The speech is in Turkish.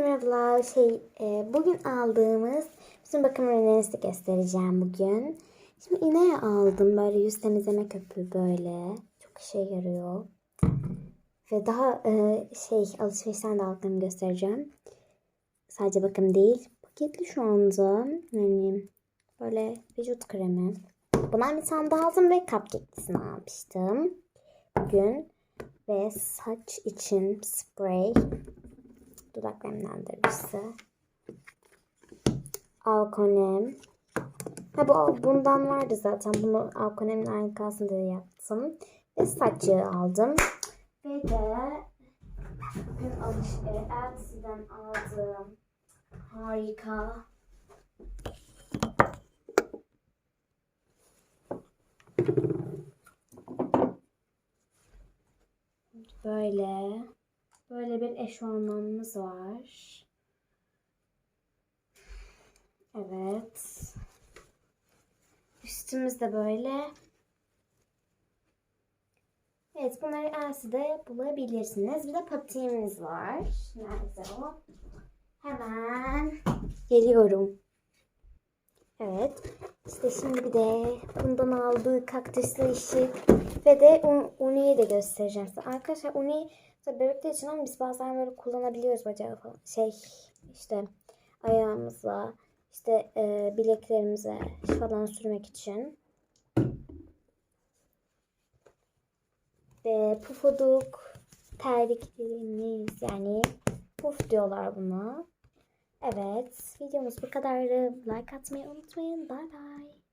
Herkese merhabalar. Şey, e, bugün aldığımız bütün bakım ürünlerinizi de göstereceğim bugün. Şimdi iğne aldım böyle yüz temizleme köpüğü böyle. Çok işe yarıyor. Ve daha e, şey alışverişten de aldıklarımı göstereceğim. Sadece bakım değil. Paketli şu anda. Yani böyle vücut kremi. Bundan bir tane daha aldım ve cupcake'lisini almıştım. Bugün. Ve saç için sprey dudak nemlendirici. Alkonem. Ha bu bundan vardı zaten. Bunu Alkonem'in aynı yaptım. Ve saç yağı aldım. Ve de bugün alış e, Elsie'den aldığım harika böyle Böyle bir eşofmanımız var. Evet. Üstümüz de böyle. Evet bunları Elsie'de bulabilirsiniz. Bir de patiğimiz var. Nerede o? Hemen geliyorum. Evet. İşte şimdi bir de bundan aldığı kaktüslü ışık ve de un, Uni'yi de göstereceğim size. Arkadaşlar Uni Tabii bebekler için ama biz bazen böyle kullanabiliyoruz bacağı falan. Şey işte ayağımıza işte e, bileklerimize falan sürmek için. Ve pufuduk terliklerimiz yani puf diyorlar buna. Evet videomuz bu kadar. Like atmayı unutmayın. Bye bye.